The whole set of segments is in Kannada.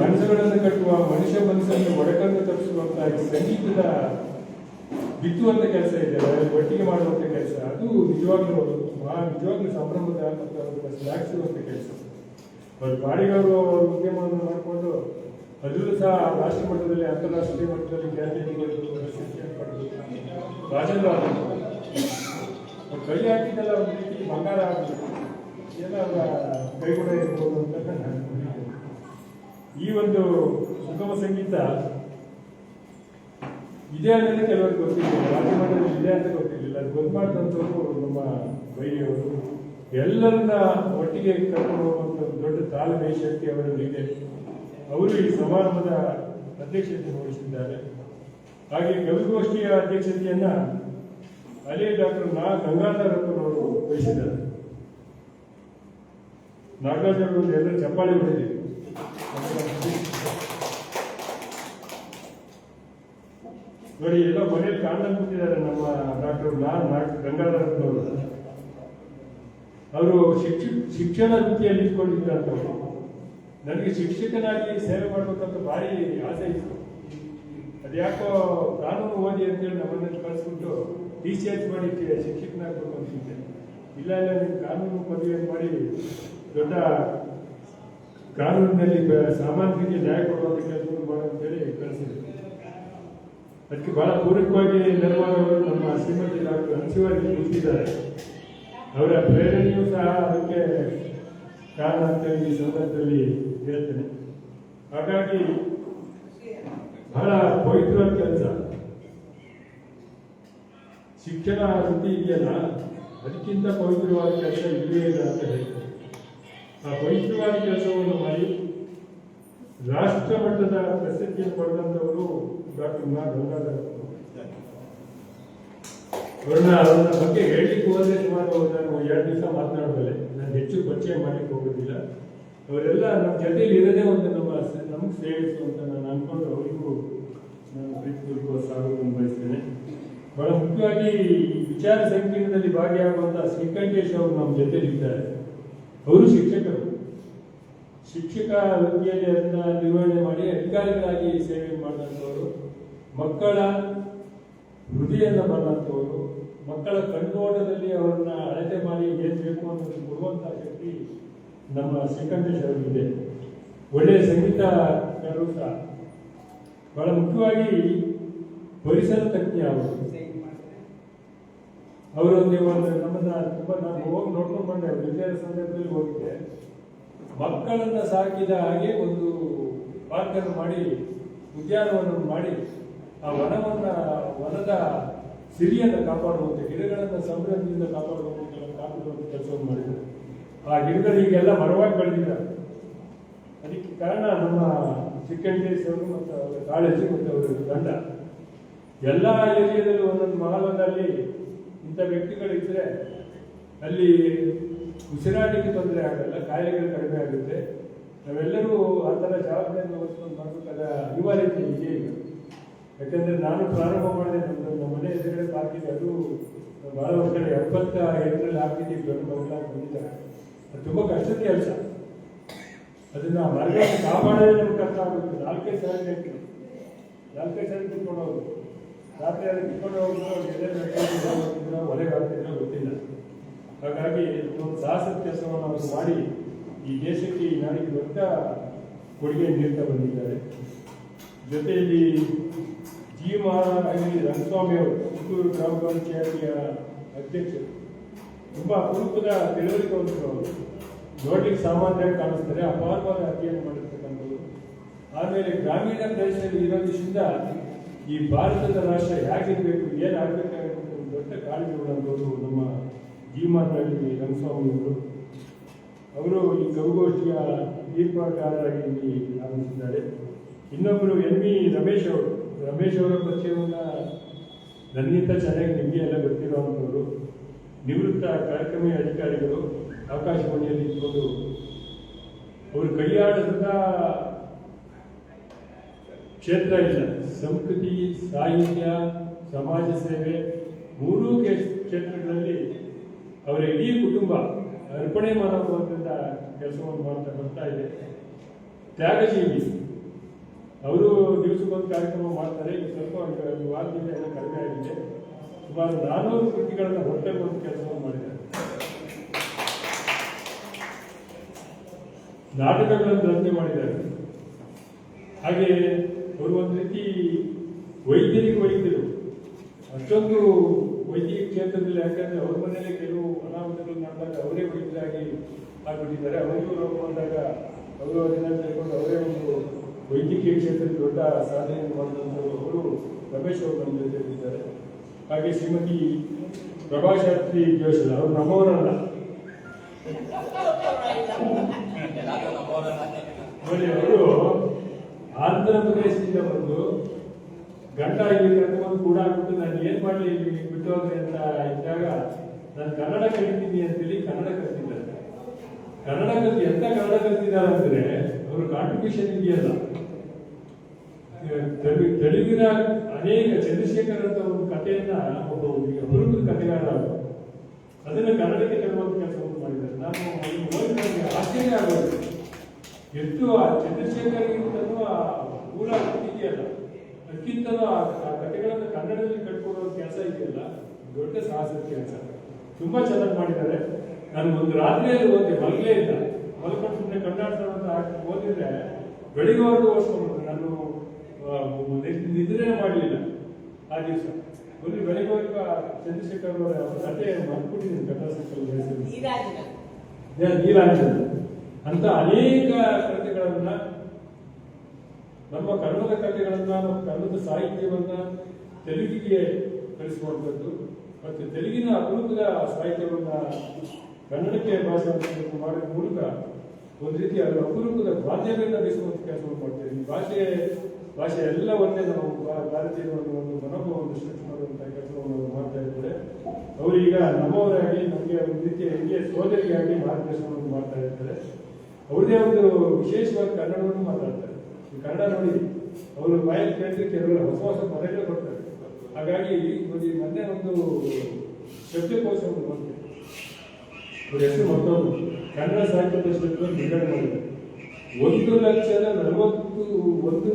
ಮನಸ್ಸುಗಳನ್ನು ಕಟ್ಟುವ, ಮನುಷ್ಯ ಮನಸ್ಸನ್ನು ಒಡಕನ್ನು ತಪ್ಪಿಸುವಂತಹ ಈ ಸಂಗೀತದ ಬಿತ್ತುವಂತ ಕೆಲಸ ಇದೆ. ಒಟ್ಟಿಗೆ ಮಾಡುವಂತ ಕೆಲಸ. ಅದು ನಿಜವಾಗ್ಲೂ ನಿಜವಾಗ್ಲೂ ಸಂಭ್ರಮದ ಶ್ಲಾಘಿಸುವಂತ ಕೆಲಸ. ಅವ್ರ ಬಾಡಿಗವರು ಅವ್ರ ಉದ್ಯಮವನ್ನು ಮಾಡಿಕೊಂಡು ಅದರಲ್ಲೂ ಸಹ ರಾಷ್ಟ್ರ ಮಟ್ಟದಲ್ಲಿ, ಅಂತಾರಾಷ್ಟ್ರೀಯ ಮಟ್ಟದಲ್ಲಿ ಖ್ಯಾತಿ ಪಡೆದು ರಾಜೇಂದ್ರ ಕೈ ಹಾಕಿದ್ದೆಲ್ಲ ಒಂದು ರೀತಿ ಬಂಗಾರ ಏನೋ ಅವರ ಕೈಗುಣ ಇರ್ಬೋದು ಅಂತ ನಾನು. ಈ ಒಂದು ಸುಗಮ ಸಂಗೀತ ಇದೆ ಅಂತ ಕೆಲವರಿಗೆ ಗೊತ್ತಿರಲಿಲ್ಲ. ರಾಜ್ಯ ಮಟ್ಟದಲ್ಲಿ ಇದೆ ಅಂತ ಗೊತ್ತಿರಲಿಲ್ಲ. ಅದು ನಮ್ಮ ಬೈಲಿಯವರು ಎಲ್ಲರನ್ನ ಒಟ್ಟಿಗೆ ಕರ್ಕೊಂಡು ಹೋಗುವಂಥ ದೊಡ್ಡ ತಾಳ್ಮೆ ಶಕ್ತಿ ಅವರಲ್ಲಿ ಇದೆ. ಅವರು ಈ ಸಮಾರಂಭದ ಅಧ್ಯಕ್ಷತೆ ವಹಿಸಿದ್ದಾರೆ. ಹಾಗೆ ಕವಿಗೋಷ್ಠಿಯ ಅಧ್ಯಕ್ಷತೆಯನ್ನ ಅಲೆ ಡಾಕ್ಟರ್ ನಾ. ಗಂಗಾಧರಪ್ಪನವರು ವಹಿಸಿದ್ದಾರೆ. ನಾಗರಾಜ್ ಅವರು ಎಲ್ಲ ಚಪ್ಪಾಳೆ ಹೊಡೆದಿದೆ ನೋಡಿ ಎಲ್ಲೋ ಮನೇಲಿ ಕಾಣ್ದಂಗ್ ಕೂತಿದ್ದಾರೆ ನಮ್ಮ ಡಾಕ್ಟರ್ ಗಂಗಾಧರಪ್ಪನವರು. ಅವರು ಶಿಕ್ಷ, ಶಿಕ್ಷಣ ವೃತ್ತಿಯಲ್ಲಿ ಇಟ್ಕೊಂಡಿದ್ದಂಥವ್ರು ನನಗೆ ಶಿಕ್ಷಕನಾಗಿ ಸೇವೆ ಮಾಡಬೇಕಂತ ಭಾರಿ ಆಸೆ ಇತ್ತು. ಅದ್ಯಾಕೋ ಕಾನೂನು ಓದಿ ಅಂತೇಳಿ ನಮ್ಮನ್ನ ಕಳಿಸ್ಬಿಟ್ಟು ಟಿ ಸಿ ಎಚ್ ಮಾಡಿ ಶಿಕ್ಷಕನಾಗಬೇಕು ಅಂತಿದ್ದೆ. ಇಲ್ಲ ಇಲ್ಲ, ನೀವು ಕಾನೂನು ಪದವಿ ಮಾಡಿ ದೊಡ್ಡ ಕಾನೂನಿನಲ್ಲಿ ಸಾಮಾನ್ಯರಿಗೆ ನ್ಯಾಯ ಕೊಡುವಂತ ಕೆಲಸವನ್ನು ಮಾಡುವಂತೇಳಿ ಕಳಿಸಿದ್ರು ಅದಕ್ಕೆ ಬಹಳ ಪೂರಕವಾಗಿ ನೆರವಾದವರು ನಮ್ಮ ಶ್ರೀಮತಿ ಡಾಕ್ಟರ್ ಹಂಸಿವಾಗಿ ನಿಂತಿದ್ದಾರೆ ಅವರ ಪ್ರೇರಣೆಯೂ ಸಹ ಅದಕ್ಕೆ ಕಾರಣ ಅಂತ ಈ ಸಂದರ್ಭದಲ್ಲಿ ಹೇಳ್ತೇನೆ. ಹಾಗಾಗಿ ಬಹಳ ಪವಿತ್ರವಾದ ಕೆಲಸ. ಶಿಕ್ಷಣ ವೃತ್ತಿ ಇದೆಯಲ್ಲ, ಅದಕ್ಕಿಂತ ಪವಿತ್ರವಾದ ಕೆಲಸ ಇಲ್ಲವೇ ಇಲ್ಲ ಅಂತ ಹೇಳ್ತಾರೆ ಆ ಪವಿತ್ರವಾದ ಕೆಲಸವನ್ನು ಮಾಡಿ. ರಾಷ್ಟ್ರ ಮಟ್ಟದ ಪ್ರಸಿದ್ಧಿಯನ್ನು ಪಡೆದಂಥವರು ಡಾಕ್ಟರ್ ನಾ ಗಂಗಾಧರ ಅವ್ರನ್ನ ಅವರ ಬಗ್ಗೆ ಹೇಳಲಿಕ್ಕೆ ಹೋದ್ರೆ ಸುಮಾರು ನಾನು ಎರಡು ದಿವಸ ಮಾತನಾಡಬಲ್ಲೆ ನಾನು ಹೆಚ್ಚು ಪರಿಚಯ ಮಾಡಲಿಕ್ಕೆ ಹೋಗೋದಿಲ್ಲ. ಅವರೆಲ್ಲ ನಮ್ಮ ಜೊತೆಯಲ್ಲಿ ಇರೋದೇ ಒಂದು ನಮ್ಮ ನಮಗೆ ಸೇರಿಸು ಅಂತ ನಾನು ಅನ್ಕೊಂಡು ಅವರಿಗೂ ನಾನು ಪ್ರೀತಿಪೂರ್ವಕ ಸ್ವಾಗತವನ್ನು ಬಯಸ್ತೇನೆ. ಬಹಳ ಮುಖ್ಯವಾಗಿ ವಿಚಾರ ಸಂಕೀರ್ಣದಲ್ಲಿ ಭಾಗಿಯಾಗುವಂತಹ ಶ್ರೀಕಂಠೇಶ್ ಅವರು ನಮ್ಮ ಜೊತೆಲಿದ್ದಾರೆ ಅವರು ಶಿಕ್ಷಕರು. ಶಿಕ್ಷಕ ವೃತ್ತಿಯಲ್ಲಿ ಅದನ್ನ ನಿರ್ವಹಣೆ ಮಾಡಿ ಅಧಿಕಾರಿಗಳಾಗಿ ಸೇವೆ ಮಾಡಿದಂಥವರು, ಮಕ್ಕಳ ಹೃದಯದ ಬಂದಂಥವರು, ಮಕ್ಕಳ ಕಣ್ಣೋಟದಲ್ಲಿ ಅವರನ್ನ ಅಳತೆ ಮಾಡಿ ಏನ್ ಬೇಕು ಅನ್ನೋದು ಕೊಡುವಂತ ಶಕ್ತಿ ನಮ್ಮ ಶ್ರೀಕಂಠೇಶ್ ಅವರಿಗಿದೆ ಒಳ್ಳೆಯ ಸಂಗೀತಗಾರರು ಸಹ. ಬಹಳ ಮುಖ್ಯವಾಗಿ ಪರಿಸರ ತಜ್ಞ ಅವರು. ಅವರೊಂದು ಒಂದು ನಮ್ಮನ್ನ ತುಂಬಾ ನಾನು ಹೋಗಿ ನೋಡ್ಕೊಂಡು ಬಂದೆ ಅವ್ರ ವಿಜಯ ಸಂದರ್ಭದಲ್ಲಿ ಹೋಗಿದ್ದೆ. ಮಕ್ಕಳನ್ನ ಸಾಕಿದ ಹಾಗೆ ಒಂದು ಪಾರ್ಕನ್ನು ಮಾಡಿ, ಉದ್ಯಾನವನವನ್ನು ಮಾಡಿ, ಆ ವನವನ್ನ, ವನದ ಸಿರಿಯನ್ನು ಕಾಪಾಡುವಂತೆ, ಗಿಡಗಳನ್ನ ಸಂಭ್ರಮದಿಂದ ಕಾಪಾಡುವಂತೆ ಕಾಪಾಡುವಂತ ಕೆಲಸವನ್ನು ಮಾಡಿದ್ದಾರೆ. ಆ ಗಿಡಗಳು ಈಗೆಲ್ಲ ಮರವಾಗಿ ಬೆಳೆದಿದ್ದಾರೆ. ಅದಕ್ಕೆ ಕಾರಣ ನಮ್ಮ ಚಿಕ್ಕಂಡೇಶ್ ಅವರು ಮತ್ತು ಅವರ ಕಾಳಜಿ ಮತ್ತು ಅವರ ಎಲ್ಲ ಏರಿಯಾದಲ್ಲೂ ಒಂದೊಂದು ಮಹಲದಲ್ಲಿ ಇಂಥ ವ್ಯಕ್ತಿಗಳಿದ್ದರೆ ಅಲ್ಲಿ ಉಸಿರಾಟಕ್ಕೆ ತೊಂದರೆ ಆಗಲ್ಲ, ಕಾಯಿಲೆಗಳು ಕಡಿಮೆ ಆಗುತ್ತೆ. ನಾವೆಲ್ಲರೂ ಆ ಥರ ಜವಾಬ್ದಾರಿಯನ್ನು ವಹಿಸ್ಕೊಂಡು ಮಾಡಬೇಕಾದ ಅನಿವಾರ್ಯತೆ ಇದೆ ಈಗ ಯಾಕಂದ್ರೆ ನಾನು ಪ್ರಾರಂಭ ಮಾಡಿದೆ ನಮ್ಮ ಮನೆ ಎದುರುಗಡೆ ಪಾರ್ಕಿಂಗ್ ಅದು ಬಹಳ ವರ್ಷ ಎಪ್ಪತ್ತ ಎಂಟರಲ್ಲಿ ಹಾಕಿದ್ದೀವಿ ದೊಡ್ಡ ಮಕ್ಕಳ ಬಂದಿದ್ದಾರೆ. ಅದು ತುಂಬ ಕಷ್ಟದ ಕೆಲಸ. ಅದನ್ನು ಮರಗಳ ಕಾಪಾಡೋದೇ ನಮ್ಗೆ ಕಷ್ಟ ಆಗುತ್ತೆ. ನಾಲ್ಕೈದು ಸಾವಿರ ನಾಲ್ಕೈದು ಸಾವಿರ ತಿಳ್ಕೊಂಡು ಹೋಗುದು ರಾತ್ರಿ ಕಿತ್ಕೊಂಡು ಹೋಗಿದ್ರೆ ಒಲೆಗೆ ಹಾಕ್ತಿದ್ರೆ ಗೊತ್ತಿಲ್ಲ. ಹಾಗಾಗಿ ಒಂದು ಸಾಹಸದ ಕೆಲಸವನ್ನು ಅವರು ಮಾಡಿ ಈ ದೇಶಕ್ಕೆ ಈ ನಾಡಿಗೆ ದೊಡ್ಡ ಕೊಡುಗೆ ನೀಡ್ತಾ ಬಂದಿದ್ದಾರೆ. ಜೊತೆಯಲ್ಲಿ ಜಿ ಮಹಾರಾಜ ರಂಗಸ್ವಾಮಿ ಅವರು ಪುತ್ತೂರು ಗ್ರಾಮ ಪಂಚಾಯತಿಯ ಅಧ್ಯಕ್ಷರು, ತುಂಬ ಅಪರೂಪದ ತಿಳುವಳಿಕೆ ಹೊಂದಿದ್ರು ಅವರು. ನೋಡ್ಲಿಕ್ಕೆ ಸಾಮಾನ್ಯವಾಗಿ ಕಾಣಿಸ್ತಾರೆ, ಅಪಾರವಾದ ಅಧ್ಯಯನ ಮಾಡಿರ್ತಕ್ಕಂಥವ್ರು. ಆಮೇಲೆ ಗ್ರಾಮೀಣ ಪ್ರದೇಶದಲ್ಲಿ ಇರೋದ್ರಿಂದ ಈ ಭಾರತದ ರಾಷ್ಟ್ರ ಹೇಗಿರ್ಬೇಕು ಏನ್ ಆಗ್ಬೇಕಾಗುತ್ತೆ ಒಂದು ದೊಡ್ಡ ಕಾಳಜಿ ಅನ್ನೋದು ನಮ್ಮ ಜೀವಮಾನದಲ್ಲಿ ರಂಗಸ್ವಾಮಿ ಅವರು ಅವರು ಈ ಕವಿಗೋಷ್ಠಿಯ ದೀರ್ಘಕಾರರಾಗಿ ಇಲ್ಲಿ ಆಗಮಿಸಿದ್ದಾರೆ. ಇನ್ನೊಬ್ಬರು ಎನ್ ವಿ ರಮೇಶ್ ಅವರು. ರಮೇಶ್ ಅವರ ಪರಿಚಯವನ್ನ ನನ್ನಿಂದ ಚೆನ್ನಾಗಿ ನಿಮಗೆ ಎಲ್ಲ ಗೊತ್ತಿರುವಂಥವ್ರು. ನಿವೃತ್ತ ಕಾರ್ಯಕ್ರಮ ಅಧಿಕಾರಿಗಳು ಆಕಾಶವಾಣಿಯಲ್ಲಿ ಇಟ್ಕೊಂಡು ಅವರು ಕೈಯಾಡದ ಕ್ಷೇತ್ರ ಇಲ್ಲ. ಸಂಸ್ಕೃತಿ, ಸಾಹಿತ್ಯ, ಸಮಾಜ ಸೇವೆ, ಮೂರೂ ಕ್ಷೇತ್ರಗಳಲ್ಲಿ ಅವರ ಇಡೀ ಕುಟುಂಬ ಅರ್ಪಣೆ ಮಾಡುವಂತ ಕೆಲಸವನ್ನು ಮಾಡ್ತಾ ಬರ್ತಾ ಇದೆ. ತ್ಯಾಗಜೀವಿ ಅವರು ದಿವಸಕ್ಕೊಂದು ಕಾರ್ಯಕ್ರಮ ಮಾಡ್ತಾರೆ. ಈಗ ಸ್ವಲ್ಪ ಒಂದು ವಾರದಿಂದ ಎಲ್ಲ ಕಡಿಮೆ ಆಗಿದೆ. ಸುಮಾರು ನಾನ್ನೂರು ಕೃತಿಗಳನ್ನು ಹೊಟ್ಟೆ ಒಂದು ಕೆಲಸವನ್ನು ಮಾಡಿದ್ದಾರೆ. ನಾಟಕಗಳನ್ನು ರಚನೆ ಮಾಡಿದ್ದಾರೆ. ಹಾಗೆ ಅವರು ಒಂದು ರೀತಿ ವೈದ್ಯರಿಗೆ ವೈದ್ಯರು ಅಷ್ಟೊಂದು ವೈದ್ಯಕೀಯ ಕ್ಷೇತ್ರದಲ್ಲಿ ಯಾಕಂದ್ರೆ ಅವ್ರ ಮನೆಯಲ್ಲೇ ಕೆಲವು ಅನಾಹುತಗಳು ನಡೆದಾಗ ಅವರೇ ವೈದ್ಯರಾಗಿ ಆಗ್ಬಿಟ್ಟಿದ್ದಾರೆ. ಅವರಿಗೂ ರೋಗ ಬಂದಾಗ ಅವರು ಅದನ್ನ ತಿಳ್ಕೊಂಡು ಅವರೇ ಒಂದು ವೈದ್ಯಕೀಯ ಕ್ಷೇತ್ರದ ದೊಡ್ಡ ಸಾಧನೆ ಮಾಡಿದಂಥವರು ಅವರು ರಮೇಶ್ ಅವರು ನಮ್ಮ ಜೊತೆ ಇದ್ದಾರೆ. ಹಾಗೆ ಶ್ರೀಮತಿ ಪ್ರಭಾಶಾಸ್ತ್ರಿ ಜೋಶಿ ಅವರು ನಮ್ಮವರಲ್ಲ ನೋಡಿ ಅವರು ಆಂಧ್ರ ಪ್ರದೇಶದಿಂದ ಬಂದು ಗಂಟ ಇಲ್ಲಿ ಕರ್ಕೊಂಡು ಕೂಡ ಹಾಕ್ಬಿಟ್ಟು ನಾನು ಏನ್ ಮಾಡಲಿ ಇಲ್ಲಿ ಬಿಟ್ಟು ಅಂತ ಇದ್ದಾಗ ನಾನು ಕನ್ನಡ ಕಲಿತೀನಿ ಅಂತೇಳಿ ಕನ್ನಡ ಕಲ್ತಿದ್ದಾರೆ ಕನ್ನಡ ಕಲ್ತಿ ಎಂತ ಕನ್ನಡ ಕಲ್ತಿದ್ದಾರೆ ಅಂದ್ರೆ ಅವ್ರ ಕಾಂಟ್ರಿಬ್ಯೂಷನ್ ಇದೆಯಲ್ಲ. ತೆಲುಗಿನ ಅನೇಕ ಚಂದ್ರಶೇಖರ್ ಅಂತ ಒಂದು ಕಥೆಯನ್ನ ಒಬ್ಬ ಹುರುಗರ ಕಥೆಗಾರ. ಅದನ್ನ ಕನ್ನಡಕ್ಕೆ ತರುವಂತ ಕೆಲಸವನ್ನು ಮಾಡಿದ್ದಾರೆ. ನಾನು ಆಶ್ಚರ್ಯ ಆಗೋದು ಎಷ್ಟು ಆ ಚಂದ್ರಶೇಖರ್ಗಿಂತನೂ ಆ ಊರ ಇದೆಯಲ್ಲ ಅದಕ್ಕಿಂತಲೂ ಆ ಕಥೆಗಳನ್ನು ಕನ್ನಡದಲ್ಲಿ ಕಟ್ಕೊಡೋ ಕೆಲಸ ಇದೆಯಲ್ಲ ದೊಡ್ಡ ಸಾಹಸದ ಕೆಲಸ. ತುಂಬಾ ಚೆನ್ನಾಗಿ ಮಾಡಿದ್ದಾರೆ. ನಾನು ಒಂದು ರಾತ್ರಿಯಲ್ಲಿ ಓದಿ ಮಲಗಲೇ ಇಲ್ಲ. ಮಲ್ಕೊಂಡು ಸುಮ್ಮನೆ ಕನ್ನಡ ಅಂತ ಓದಿದ್ರೆ ಬೆಳಿಗ್ಗೆವರೆಗೂ ಓದಿಸ್ಕೊಂಡು ನಾನು ನಿದ್ರೆ ಮಾಡಲಿಲ್ಲ ಆ ದಿವಸ. ಒಂದು ಬೆಳಿಗ್ಗೆವರೆಗೂ ಆ ಚಂದ್ರಶೇಖರ್ ಅವರ ಕಥೆ ಮರ್ತ್ಬಿಟ್ಟಿದ್ದೀನಿ ಕಥಾ ಸಂಕಲನ ನೀರಾಜನ ಅಂತ ಅನೇಕ ಕೃತಿಗಳನ್ನ, ನಮ್ಮ ಕನ್ನಡದ ಕಥೆಗಳನ್ನ, ನಮ್ಮ ಕನ್ನಡದ ಸಾಹಿತ್ಯವನ್ನ ತೆಲುಗಿಗೆ ಕಲಿಸುವಂಥದ್ದು. ಮತ್ತು ತೆಲುಗಿನ ಅಪರೂಪದ ಸಾಹಿತ್ಯವನ್ನ ಕನ್ನಡಕ್ಕೆ ಭಾಷೆ ಮಾಡುವ ಮೂಲಕ ಒಂದು ರೀತಿ ಅದರ ಅಪರೂಪದ ಬಾಧ್ಯತೆಯನ್ನು ನಡೆಸುವಂತ ಕೆಲಸವನ್ನು ಮಾಡ್ತೇವೆ. ಈ ಭಾಷೆ ಭಾಷೆ ಎಲ್ಲ ಒಂದೇ ನಾವು ಭಾರತೀಯ ಒಂದು ಮನೋಭಾವವನ್ನು ಸೃಷ್ಟಿ ಮಾಡುವಂತಹ ಕೆಲಸವನ್ನು ಮಾಡ್ತಾ ಇದ್ದಾರೆ. ಅವರೀಗ ನಮ್ಮವರಾಗಿ ನಮಗೆ ಒಂದು ರೀತಿಯ ಹಿರಿಯ ಸೋದರಿಗಾಗಿ ಮಾರ್ಗದರ್ಶನವನ್ನು ಮಾಡ್ತಾ ಇರ್ತಾರೆ ಅವ್ರದೇ ಒಂದು ವಿಶೇಷವಾಗಿ ಕನ್ನಡವನ್ನು ಮಾತಾಡ್ತಾರೆ. ಈ ಕನ್ನಡ ನೋಡಿ, ಅವರು ಬಾಯಲ್ಲಿ ಕೇಳಿದ್ರೆ ಕೆಲವರು ಹೊಸ ಹೊಸ ಪದಗಳು ಕೊಡ್ತಾರೆ. ಹಾಗಾಗಿ ಒಂದು ಮೊನ್ನೆ ಒಂದು ಶಕ್ತಿಕೋಶವನ್ನು ಬಂದೆ ಅವ್ರ ಹೆಸರು ಮತ್ತೊಂದು. ಕನ್ನಡ ಸಾಹಿತ್ಯ ಪರಿಷತ್ತು ಬಿಡುಗಡೆ ಮಾಡಿದ್ದಾರೆ ಒಂದು ಲಕ್ಷದ ನಲವತ್ತು, ಒಂದು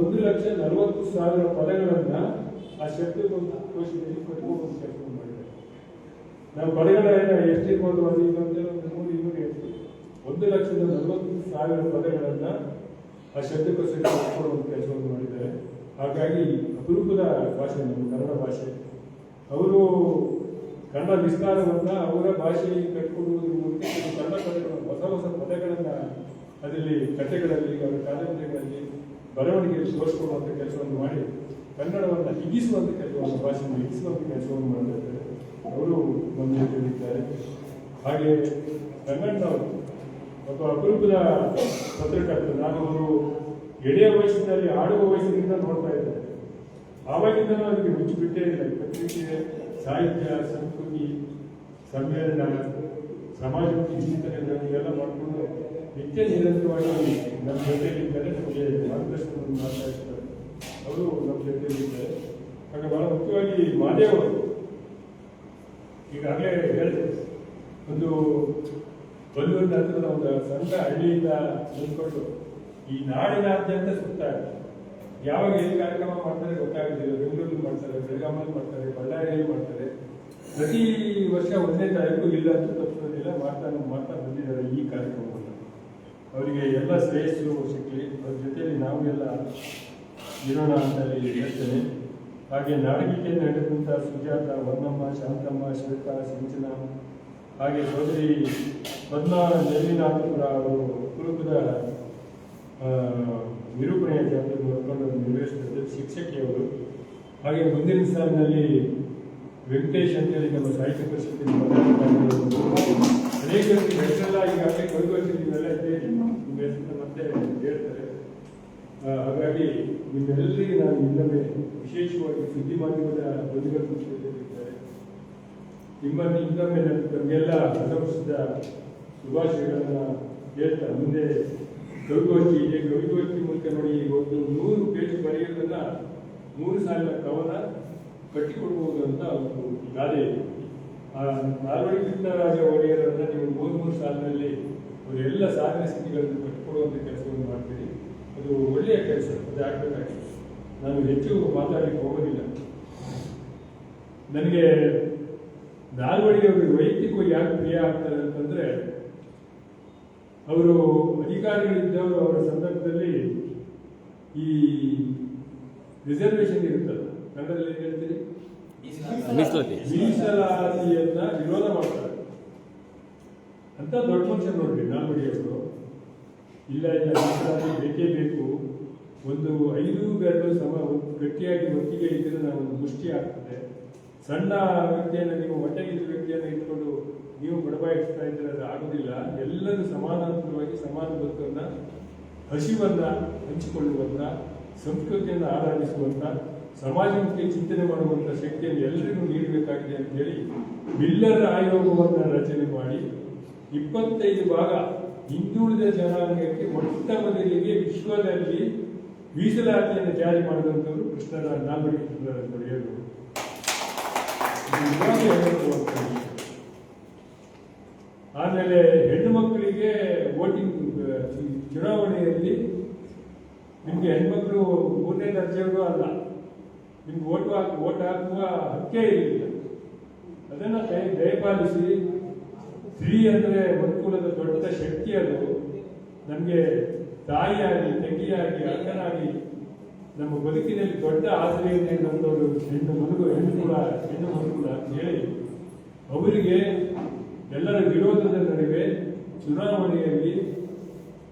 ಒಂದು ಲಕ್ಷ ನಲವತ್ತು ಸಾವಿರ ಪದಗಳನ್ನ ಆ ಶಬ್ದಕೋಶದಲ್ಲಿ ಕೊಟ್ಟು ಮಾಡಿದ್ದಾರೆ ನಾವು ಪದಗಳ ಎಷ್ಟಿರ್ಬೋದು ಒಂದು ಇನ್ನೊಂದು ಒಂದು ನೂರು ಇನ್ನೂರು ಹೇಳ್ತೀವಿ ಒಂದು ಲಕ್ಷದ ನಲವತ್ತು ಸಾವಿರ ಪದಗಳನ್ನು ಆ ಶಬ್ದಕೋಶಕ್ಕೆ ಕಟ್ಕೊಳ್ಳುವಂತ ಕೆಲಸವನ್ನು ಮಾಡಿದ್ದಾರೆ. ಹಾಗಾಗಿ ಅಪರೂಪದ ಭಾಷೆ ನಮ್ಮ ಕನ್ನಡ ಭಾಷೆ. ಅವರು ಕನ್ನಡ ವಿಸ್ತಾರವನ್ನು ಅವರ ಭಾಷೆ ಕಟ್ಕೊಡುವುದರ ಮೂಲಕ ಕನ್ನಡ ಪದಗಳನ್ನು ಹೊಸ ಹೊಸ ಪದಗಳನ್ನು ಅದರಲ್ಲಿ ಕಥೆಗಳಲ್ಲಿ ಅವರ ಕಾದಂಬರಿಗಳಲ್ಲಿ ಬರವಣಿಗೆಯಲ್ಲಿ ತೋರಿಸಿಕೊಡುವಂತ ಕೆಲಸವನ್ನು ಮಾಡಿ ಕನ್ನಡವನ್ನು ಹಿಗ್ಗಿಸುವಂತ ಕೆಲಸವನ್ನು, ಭಾಷೆಯನ್ನು ಹಿಗ್ಗಿಸುವಂತ ಕೆಲಸವನ್ನು ಮಾಡಿದ್ದಾರೆ ಅವರು ಮುಂದೆ ಹೇಳಿದ್ದಾರೆ. ಹಾಗೆ ಕನ್ನಡನವರು ಒಬ್ಬ ಅಪರೂಪದ ಪತ್ರಕರ್ತರು ನಾನು ಅವರು ಎಳೆಯ ವಯಸ್ಸಿನಲ್ಲಿ ಆಡುವ ವಯಸ್ಸಿನಿಂದ ನೋಡ್ತಾ ಇದ್ದೆ. ಆವಾಗಿಂದ ಅವರಿಗೆ ಮುಚ್ಚಿ ಬಿಟ್ಟೇ ಇಲ್ಲ. ಪತ್ರಿಕೆ, ಸಾಹಿತ್ಯ, ಸಂಸ್ಕೃತಿ, ಸಮ್ಮೇಳನ ಸಮಾಜಮುಖಿ ಚಿಂತನೆಗಳನ್ನು ಇವೆಲ್ಲ ಮಾಡಿಕೊಂಡು ನಿತ್ಯ ನಿರಂತರವಾಗಿ ನಮ್ಮ ಜೊತೆಯಲ್ಲಿದ್ದಾರೆ ನಮಗೆ ಮಾರ್ಗದರ್ಶನವನ್ನು ಮಾಡ್ತಾ ಇರ್ತಾರೆ. ಅವರು ನಮ್ಮ ಜೊತೆಯಲ್ಲಿದ್ದಾರೆ ಹಾಗೆ ಬಹಳ ಮುಖ್ಯವಾಗಿ ಮಾದೇವ್ ಅವರು ಈಗಾಗಲೇ ಹೇಳಿದೆ ಒಂದು ಬಲ್ಲೂರು ಹತ್ತಿರದ ಒಂದು ಸಣ್ಣ ಹಳ್ಳಿಯಿಂದ ನಿಂತ್ಕೊಂಡು ಈ ನಾಡಿನಾದ್ಯಂತ ಸುತ್ತಾರೆ ಯಾವಾಗ ಏನು ಕಾರ್ಯಕ್ರಮ ಮಾಡ್ತಾರೆ ಗೊತ್ತಾಗೋದಿಲ್ಲ. ಬೆಂಗಳೂರಲ್ಲಿ ಮಾಡ್ತಾರೆ ಬೆಳಗಾಮಲ್ಲಿ ಮಾಡ್ತಾರೆ, ಬಳ್ಳಾರಿಯಲ್ಲಿ ಮಾಡ್ತಾರೆ. ಪ್ರತಿ ವರ್ಷ ಒಂದೇ ತಾರೀಕು ಇಲ್ಲ ಅಂತ ತಪ್ಪಿಸೋದಿಲ್ಲ, ಮಾಡ್ತಾ ಮಾಡ್ತಾ ಬಂದಿದ್ದಾರೆ ಈ ಕಾರ್ಯಕ್ರಮವನ್ನು. ಅವರಿಗೆ ಎಲ್ಲ ಶ್ರೇಯಸ್ಸು ಸಿಕ್ಕಲಿ ಅವ್ರ ಜೊತೆಯಲ್ಲಿ ನಾವು ಎಲ್ಲ ಇರೋಣ ಅಂತ ಹೇಳಿ ಹೇಳ್ತೇನೆ. ಹಾಗೆ ನಾಡಗೀತೆಯನ್ನು ನಡೆದಂಥ ಸುಜಾತ, ವರ್ಣಮ್ಮ, ಶಾಂತಮ್ಮ, ಶ್ವೇತಾ, ಸಿಂಚನ ಹಾಗೆ ಸೋದರಿ ಪದ್ಮ ನೆಲ್ಲಿನಾಥಪುರ ಅವರು ಕುರುಕುದ ಆ, ನಿರೂಪಣೆಯ ಜಾತ್ರೆ ನೋಡಿಕೊಂಡು ನಿರ್ವಹಿಸುತ್ತಿದ್ದ ಶಿಕ್ಷಕಿಯವರು. ಹಾಗೆ ಮುಂದಿನ ಸಾಲಿನಲ್ಲಿ ವೆಂಕಟೇಶ್ ಅಂತೇಳಿ ನಮ್ಮ ಸಾಹಿತ್ಯ ಪರಿಷತ್ತಿನ ಅನೇಕ ಅನೇಕರಿಗೆ ಹೆಸರೆಲ್ಲ ಈಗಾಗಲೇ ಹೆಸರನ್ನ ಮತ್ತೆ ಹೇಳ್ತಾರೆ. ಹಾಗಾಗಿ ನಿಮ್ಮೆಲ್ಲರಿಗೆ ನಾನು ಇನ್ನೊಮ್ಮೆ ವಿಶೇಷವಾಗಿ ಸುದ್ದಿ ಮಾಧ್ಯಮದ ಬಂಧುಗಳು ನಿಮ್ಮನ್ನು ಇನ್ನೊಮ್ಮೆ ನಾನು ತಮಗೆಲ್ಲ ಶುಭಾಶಯಗಳನ್ನು ಶುಭಾಶಯಗಳನ್ನ ಹೇಳ್ತಾ ಮುಂದೆ ಕವಿಗೋಷ್ಠಿ ಇದೆ. ಕವಿಗೋಷ್ಠಿ ಮೂಲಕ ನೋಡಿ ಒಂದು ನೂರು ಪೇಜ್ ಬರೆಯೋದನ್ನು ಮೂರು ಸಾವಿರ ಕವನ ಕಟ್ಟಿಕೊಡ್ಬೋದು ಅಂತ ಒಂದು ಗಾದೆ ಇದೆ. ಆ ನಾಲ್ವಡಿ ಕೃಷ್ಣರಾಜ ಒಡೆಯರನ್ನ ನೀವು ಮೂರು ಮೂರು ಸಾಲಿನಲ್ಲಿ ಅವರೆಲ್ಲ ಸಾಧನೆ ಸ್ಥಿತಿಗಳನ್ನು ಕಟ್ಟಿಕೊಡುವಂಥ ಕೆಲಸವನ್ನು ಮಾಡ್ತೀರಿ. ಅದು ಒಳ್ಳೆಯ ಕೆಲಸ, ಅದು ಆಗಬೇಕಾಗಿದೆ ನಾನು ಹೆಚ್ಚು ಮಾತಾಡಲಿಕ್ಕೆ ಹೋಗೋದಿಲ್ಲ. ನನಗೆ ನಾಲ್ವಡಿ ಅವರಿಗೆ ವೈಯಕ್ತಿಕವಾಗಿ ಯಾಕೆ ಪ್ರಿಯ ಆಗ್ತಾರೆ ಅಂತಂದ್ರೆ ಅವರು ಅಧಿಕಾರಿಗಳಿದ್ದವರು ಅವರ ಸಂದರ್ಭದಲ್ಲಿ ಈ ರಿಸರ್ವೇಶನ್ ಇರುತ್ತಲ್ಲ ಕನ್ನಡದಲ್ಲಿ ಏನ್ ಹೇಳ್ತೀರಿ? ಮೀಸಲಾತಿ. ಮೀಸಲಾತಿಯನ್ನ ವಿರೋಧ ಮಾಡ್ತಾರೆ. ಅಂತ ದೊಡ್ಡ ಮನುಷ್ಯ ನೋಡ್ರಿ ನಾಲ್ವಡಿಯವರು ಇಲ್ಲ ಇಲ್ಲ ಮೀಸಲಾತಿ ಬೇಕೇ ಬೇಕು. ಒಂದು ಐದು ಗಂಟು ಸಮ ಗಟ್ಟಿಯಾಗಿ ಒಟ್ಟಿಗೆ ಇದ್ರೆ ನಾವು ಮುಷ್ಟಿ ಆಗ್ತದೆ. ಸಣ್ಣ ವ್ಯಕ್ತಿಯನ್ನು ನೀವು ಹೊಟ್ಟೆಗಿದ್ದ ವ್ಯಕ್ತಿಯನ್ನು ಇಟ್ಕೊಂಡು ನೀವು ಬಡಬಾಯಿಸ್ತಾ ಇದ್ರೆ ಅದು ಆಗುದಿಲ್ಲ ಎಲ್ಲರೂ ಸಮಾನಾಂತರವಾಗಿ ಸಮಾನ ಬದುಕನ್ನ ಹಸಿವನ್ನ ಹಂಚಿಕೊಳ್ಳುವಂತ, ಸಂಸ್ಕೃತಿಯನ್ನು ಆರಾಧಿಸುವಂತ, ಸಮಾಜಕ್ಕೆ ಚಿಂತನೆ ಮಾಡುವಂತ ಶಕ್ತಿಯನ್ನು ಎಲ್ಲರಿಗೂ ನೀಡಬೇಕಾಗಿದೆ ಅಂತ ಹೇಳಿ ಬಿಲ್ಲರ ಆಯೋಗವನ್ನು ರಚನೆ ಮಾಡಿ ಇಪ್ಪತ್ತೈದು ಭಾಗ ಹಿಂದುಳಿದ ಜನಾಂಗಕ್ಕೆ ಮೊಟ್ಟ ಮೊದಲಿಗೆ ವಿಶ್ವದಲ್ಲಿ ಮೀಸಲಾತಿಯನ್ನು ಜಾರಿ ಮಾಡಿದಂಥವರು ಕೃಷ್ಣರ ನಾಲ್ವಡಿ ಇದೆ. ಆಮೇಲೆ ಹೆಣ್ಣು ಮಕ್ಕಳಿಗೆ ವೋಟಿಂಗ್ ಚುನಾವಣೆಯಲ್ಲಿ ನಿಮಗೆ ಹೆಣ್ಮಕ್ಳು ಮೂರನೇ ದರ್ಜೆಗೂ ಅಲ್ಲ. ನಿಮ್ಗೆ ಓಟ್ ಹಾಕಿ ಓಟ್ ಹಾಕುವ ಹಕ್ಕೇ ಇರಲಿಲ್ಲ ಅದನ್ನ ದಯ- ದಯಪಾಲಿಸಿ. ಸ್ತ್ರೀ ಅಂದ್ರೆ ಮನುಕುಲದ ದೊಡ್ಡ ಶಕ್ತಿ ಅದು. ನಮಗೆ ತಾಯಿಯಾಗಿ, ತಂಗಿಯಾಗಿ, ಅಕ್ಕನಾಗಿ ನಮ್ಮ ಬದುಕಿನಲ್ಲಿ ದೊಡ್ಡ ಆಶ್ರಯ ತಂದವರು ಹೆಣ್ಣು ಮಗು, ಹೆಣ್ಣು ಕೂಡ, ಹೆಣ್ಣು ಮಗು ಕೂಡ ಹೇಳಿ ಅವರಿಗೆ ಎಲ್ಲರ ವಿರೋಧದ ನಡುವೆ ಚುನಾವಣೆಯಲ್ಲಿ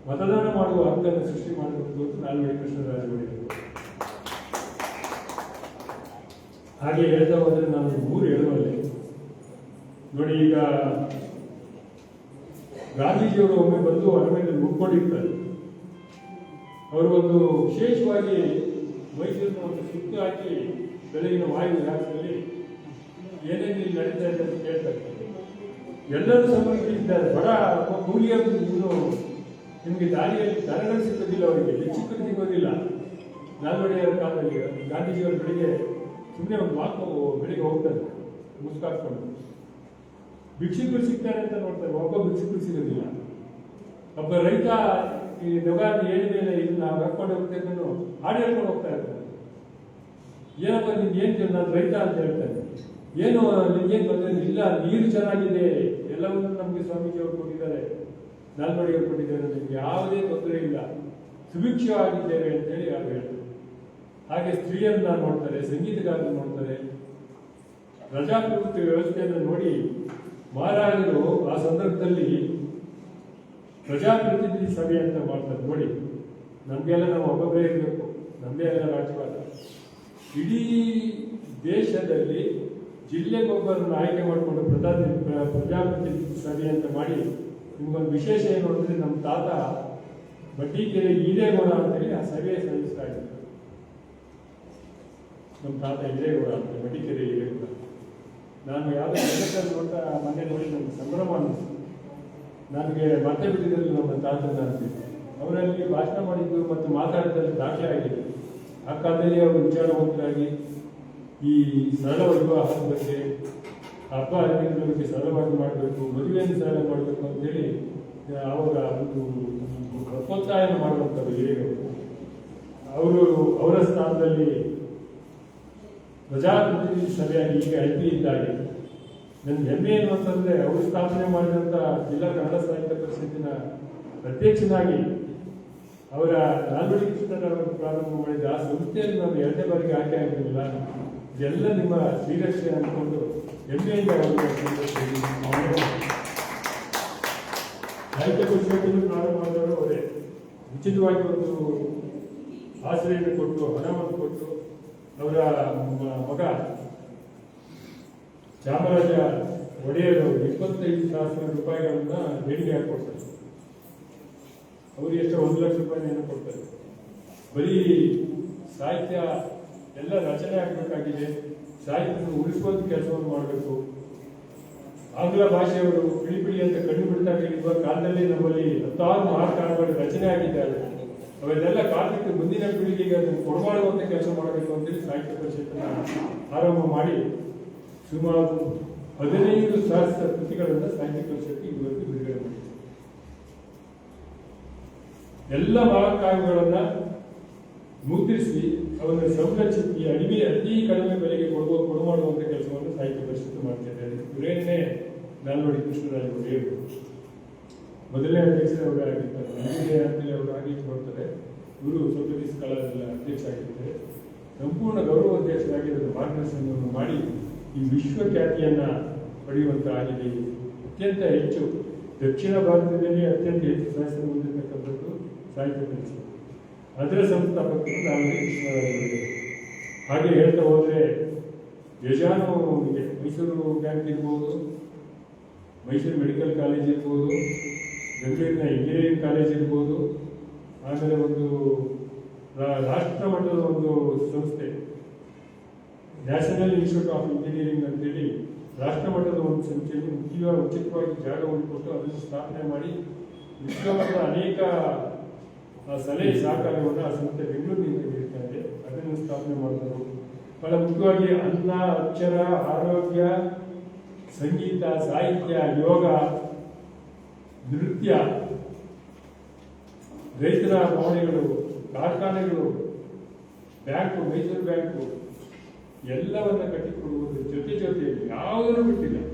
ಮತದಾನ ಮಾಡುವ ಹಕ್ಕನ್ನು ಸೃಷ್ಟಿ ಮಾಡಬೇಕು ನಾಲ್ವಡಿ ಕೃಷ್ಣರಾಜ ಹಾಗೆ ಹೇಳ್ತಾ ಹೋದ್ರೆ ನಾನು ಮೂರು ಹೇಳುವಲ್ಲಿ. ನೋಡಿ, ಈಗ ಗಾಂಧೀಜಿಯವರು ಒಮ್ಮೆ ಬಂದು ಅರಮನೆಯಲ್ಲಿ ಮುಕ್ಕೊಂಡಿರ್ತಾರೆ ಅವರು ಒಂದು ವಿಶೇಷವಾಗಿ ಮೈಸೂರಿನ ಒಂದು ಸುತ್ತು ಹಾಕಿ ಬೆಳಗಿನ ವಾಯು ವಿಹಾರದಲ್ಲಿ ಏನೇನು ಇಲ್ಲಿ ನಡೀತಾ ಇದೆ ಅಂತ ಕೇಳ್ತಾ ಇರ್ತಾರೆ ಎಲ್ಲರೂ ಸಮರ್ಪಿಸಿದ್ದಾರೆ ಬಡ ಕೂಲಿಯರು ಇದು ನಿಮಗೆ ದಾರಿಯಲ್ಲಿ ದರಗಳು ಸಿಗೋದಿಲ್ಲ ಅವರಿಗೆ. ಹೆಚ್ಚು ಸಿಗೋದಿಲ್ಲ ನಾಲ್ವಡಿಯವರ ಕಾಲದಲ್ಲಿ ಗಾಂಧೀಜಿಯವರು ಬೆಳಿಗ್ಗೆ ಸುಮ್ಮನೆ ಒಂದು ಮಾತು ಬೆಳಿಗ್ಗೆ ಹೋಗ್ತಾರೆ ಮುಸ್ಕಾಕ್ಕೊಂಡು ಭಿಕ್ಷುಕರು ಸಿಗ್ತಾರೆ ಅಂತ ನೋಡ್ತಾರೆ. ಒಬ್ಬ ಭಿಕ್ಷುಕರು ಸಿಗೋದಿಲ್ಲ. ಒಬ್ಬ ರೈತ ಈ ದೊಗಾದಿ ಏಣಿ ಮೇಲೆ ನಾವು ಹಾಕೊಂಡು ಹೋಗ್ತಕ್ಕನ್ನು ಹಾಡು ಹೇಳ್ಕೊಂಡು ಹೋಗ್ತಾ ಇರ್ತಾರೆ ಏನಪ್ಪ ನಿಮ್ಗೆ ಏನ್ ನಾನು ರೈತ ಅಂತ ಹೇಳ್ತಾರೆ ಏನು ನಿಮ್ಗೇನು ಬಂದ್ರೆ ಇಲ್ಲ, ನೀರು ಚೆನ್ನಾಗಿದೆ. ಎಲ್ಲವನ್ನೂ ನಮಗೆ ಸ್ವಾಮೀಜಿ ಅವರು ಕೊಟ್ಟಿದ್ದಾರೆ. ನಾಲ್ವಡಿಯವರು ಕೊಟ್ಟಿದ್ದಾರೆ ನಿಮ್ಗೆ ಯಾವುದೇ ತೊಂದರೆ ಇಲ್ಲ. ಸುಭಿಕ್ಷವಾಗಿದ್ದೇವೆ ಅಂತ ಹೇಳಿ ಅವ್ರು ಹೇಳ್ತಾರೆ. ಹಾಗೆ ಸ್ತ್ರೀಯನ್ನ ನೋಡ್ತಾರೆ, ಸಂಗೀತಗಾರರನ್ನ ನೋಡ್ತಾರೆ. ಪ್ರಜಾಪ್ರಭುತ್ವ ವ್ಯವಸ್ಥೆಯನ್ನು ನೋಡಿ ಮಹಾರಾಜರು ಆ ಸಂದರ್ಭದಲ್ಲಿ ಪ್ರಜಾಪ್ರತಿನಿಧಿ ಸಭೆ ಅಂತ ಮಾಡ್ತಾರೆ, ನೋಡಿ. ನಮಗೆಲ್ಲ ನಾವು ಒಬ್ಬೊಬ್ಬರೇ ಇರಬೇಕು. ನಮ್ಮದೇ ಎಲ್ಲ ರಾಜ್ಯವಾದ. ಇಡೀ ದೇಶದಲ್ಲಿ ಜಿಲ್ಲೆಗೊಬ್ಬರನ್ನು ಆಯ್ಕೆ ಮಾಡಿಕೊಂಡು ಪ್ರಜಾ, ಪ್ರಜಾಪ್ರತಿನಿಧಿ ಸಭೆ ಅಂತ ಮಾಡಿ ನಿಮ್ಗೊಂದು ವಿಶೇಷ ಏನು ಅಂದರೆ ನಮ್ಮ ತಾತ ಬಡ್ಡಿಕೆರೆ ಈರೇಗೌಡ ಅಂತೇಳಿ ಆ ಸಭೆ ಸಲ್ಲಿಸ್ತಾ ಇದ್ರು. ನಮ್ಮ ತಾತ ಈರೇಗೌಡ ಅಂತ ಬಡ್ಡಿಕೆರೆ ಈರೇಗೌಡ ನಾನು ಯಾವುದೋ ನೋಡ್ತಾ ಮನೆ ನೋಡಿ ನಮ್ಗೆ ಸಂಭ್ರಮ ಅನ್ನಿಸ್ತು. ನನಗೆ ಮತ್ತೆ ಬಿಟ್ಟಿದ್ದಲ್ಲಿ ನಮ್ಮ ತಾತನ ಅವರಲ್ಲಿ ಭಾಷಣ ಮಾಡಿದ್ದು ಮತ್ತು ಮಾತಾಡಿದಲ್ಲಿ ದಾಖಲೆ ಆಗಿದೆ. ಆ ಕಾಲದಲ್ಲಿ ಅವರು ವಿಚಾರವಂತರಾಗಿ ಈ ಸರಳ ವಿವಾಹದ ಬಗ್ಗೆ, ಹಬ್ಬ ಹರಿದಿನ ಬಗ್ಗೆ ಸರಳವಾಗಿ ಮಾಡಬೇಕು, ಮದುವೆಯನ್ನು ಸರಳ ಮಾಡಬೇಕು ಅಂತೇಳಿ ಅವರ ಒಂದು ಒತ್ತಾಯ ಮಾಡುವಂಥದ್ದು ಹಿರಿಯರು ಅವರು ಅವರ ಸ್ಥಾನದಲ್ಲಿ ಪ್ರಜಾಪ್ರತಿನಿಧಿ ಸಭೆಯಾಗಿ ಈಗ ಐ ಪಿ ನನ್ನ ಹೆಮ್ಮೆ ಏನು ಅಂತಂದ್ರೆ ಅವರು ಸ್ಥಾಪನೆ ಮಾಡಿದಂತ ಜಿಲ್ಲಾ ಕನ್ನಡ ಸಾಹಿತ್ಯ ಪರಿಷತ್ತಿನ ಅಧ್ಯಕ್ಷನಾಗಿ ಅವರ ನಾಲ್ವಡಿ ಕೃಷ್ಣರವರು ಪ್ರಾರಂಭ ಮಾಡಿದ ಆ ಸಂಸ್ಥೆಯಲ್ಲಿ ನಾನು ಎರಡನೇ ಬಾರಿಗೆ ಆಯ್ಕೆ ಆಗಿರಲಿಲ್ಲ. ಇದೆಲ್ಲ ನಿಮ್ಮ ಶ್ರೀರಕ್ಷೆ ಅಂದ್ಕೊಂಡು ಹೆಮ್ಮೆಯಿಂದ ಸಾಹಿತ್ಯ ಪರಿಷತ್ತನ್ನು ಪ್ರಾರಂಭ ಮಾಡಿದವರು ಅವರೇ. ಉಚಿತವಾಗಿ ಒಂದು ಆಶ್ರಯವನ್ನು ಕೊಟ್ಟು, ಹಣವನ್ನು ಕೊಟ್ಟು ಅವರ ಮಗ ಚಾಮರಾಜ ಒಡೆಯರು ಇಪ್ಪತ್ತೈದು ಸಾವಿರ ರೂಪಾಯಿಗಳನ್ನ ದೇಣಿಗೆ ಹಾಕೊಡ್ತಾರೆ. ಅವ್ರಿಗೆ ಎಷ್ಟು ಒಂದು ಲಕ್ಷ ರೂಪಾಯಿನ ಕೊಡ್ತಾರೆ. ಬರೀ ಸಾಹಿತ್ಯ ಎಲ್ಲ ರಚನೆ ಆಗಬೇಕಾಗಿದೆ. ಸಾಹಿತ್ಯ ಉಳಿಸುವಂತ ಕೆಲಸವನ್ನು ಮಾಡಬೇಕು. ಆಂಗ್ಲ ಭಾಷೆಯವರು ಪಿಳಿ ಪಿಳಿ ಅಂತ ಕಣ್ಣು ಬಿಡ್ತಾ ಇರುವ ಕಾಲದಲ್ಲಿ ನಮ್ಮಲ್ಲಿ ಹತ್ತಾರು ಮಹಾಕಾರಗಳು ರಚನೆ ಆಗಿದ್ದಾರೆ ಅವೆಲ್ಲ ಕಾಲಕ್ಕೆ ಮುಂದಿನ ಪೀಳಿಗೆಗೆ ಅದನ್ನು ಅಂತ ಕೆಲಸ ಮಾಡಬೇಕು ಅಂತೇಳಿ ಸಾಹಿತ್ಯ ಪರಿಷತ್ತನ್ನ ಆರಂಭ ಮಾಡಿ ಸುಮಾರು ಹದಿನೈದು ಸಹಸ್ರ ಕೃತಿಗಳನ್ನು ಸಾಹಿತ್ಯ ಪರಿಷತ್ತು ಇವತ್ತು ಬಿಡುಗಡೆ ಮಾಡಿದೆ ಎಲ್ಲ ಮಹಾಕಾವ್ಯಗಳನ್ನ ಮುದ್ರಿಸಿ ಅವರ ಸಂರಕ್ಷಿಸಿ ಅಡಿಮೆ ಅತಿ ಕಡಿಮೆ ಬೆಲೆಗೆ ಕೊಡುವ ಕೊಡು ಮಾಡುವಂಥ ಕೆಲಸವನ್ನು ಸಾಹಿತ್ಯ ಪರಿಷತ್ತು ಮಾಡ್ತಿದ್ದಾರೆ ಇವರೇನೇ ನಾಲ್ವಡಿ ಕೃಷ್ಣರಾಜ ಒಡೆಯರು ಮೊದಲನೇ ಅಧ್ಯಕ್ಷರವರು ಆಗಿರ್ತಾರೆ. ನಂದಿನಿ ಅಂತೇಳಿ ಅವರು ಆಗಿ ಕೊಡ್ತಾರೆ ಇವರು ಸ್ವಲ್ಪ ದಿವಸ ಕಾಲ ಎಲ್ಲ ಅಧ್ಯಕ್ಷ ಆಗಿರ್ತಾರೆ ಸಂಪೂರ್ಣ ಗೌರವ ಅಧ್ಯಕ್ಷರಾಗಿರೋದು ಮಾರ್ಗದರ್ಶನವನ್ನು ಮಾಡಿ ಈ ವಿಶ್ವ ಖ್ಯಾತಿಯನ್ನು ಪಡೆಯುವಂಥ ಆಗಿದೆ ಅತ್ಯಂತ ಹೆಚ್ಚು ದಕ್ಷಿಣ ಭಾರತದಲ್ಲಿ ಅತ್ಯಂತ ಹೆಚ್ಚು ಸಾಹಿತ್ಯ ಹೊಂದಿರತಕ್ಕಂಥದ್ದು ಸಾಹಿತ್ಯ ಪರಿಷತ್ ಅದರ ಸಂಸ್ಥಾಪಕರು ನಾವೇ ವಿಶ್ವನಾಥ ಹಾಗೆ ಹೇಳ್ತಾ ಹೋದರೆ, ಯಜಾನು ಮೈಸೂರು ಬ್ಯಾಂಕ್ ಇರ್ಬೋದು, ಮೈಸೂರು ಮೆಡಿಕಲ್ ಕಾಲೇಜ್ ಇರ್ಬೋದು, ಬೆಂಗಳೂರಿನ ಇಂಜಿನಿಯರಿಂಗ್ ಕಾಲೇಜ್ ಇರ್ಬೋದು, ಆಮೇಲೆ ಒಂದು ರಾಷ್ಟ್ರ ಮಟ್ಟದ ಒಂದು ಸಂಸ್ಥೆ. ನ್ಯಾಷನಲ್ ಇನ್ಸ್ಟಿಟ್ಯೂಟ್ ಆಫ್ ಇಂಜಿನಿಯರಿಂಗ್ ಅಂತೇಳಿ ರಾಷ್ಟ್ರ ಮಟ್ಟದ ಒಂದು ಸಂಸ್ಥೆಯಲ್ಲಿ ಮುಖ್ಯ ಉಚಿತವಾಗಿ ಜಾಗವನ್ನು ಕೊಟ್ಟು ಅದನ್ನು ಸ್ಥಾಪನೆ ಮಾಡಿ ವಿಶ್ವಮಟ್ಟದ ಅನೇಕ ಸಲಹೆ ಸಹಕಾರವನ್ನು ಆ ಸಂಸ್ಥೆ ಬೆಂಗಳೂರಿನಿಂದ ನೀಡ್ತಾ ಇದೆ. ಅದನ್ನು ಸ್ಥಾಪನೆ ಮಾಡಿದರು. ಬಹಳ ಮುಖ್ಯವಾಗಿ ಅನ್ನ, ಅಕ್ಷರ, ಆರೋಗ್ಯ, ಸಂಗೀತ, ಸಾಹಿತ್ಯ, ಯೋಗ, ನೃತ್ಯ, ರೈತರ ಭಾವನೆಗಳು, ಕಾರ್ಖಾನೆಗಳು, ಬ್ಯಾಂಕು ಮೈಸೂರು ಬ್ಯಾಂಕು ಎಲ್ಲವನ್ನ ಕಟ್ಟಿಕೊಡುವುದರ ಜೊತೆ ಜೊತೆಯಲ್ಲಿ ಯಾವುದನ್ನು ಬಿಟ್ಟಿಲ್ಲ.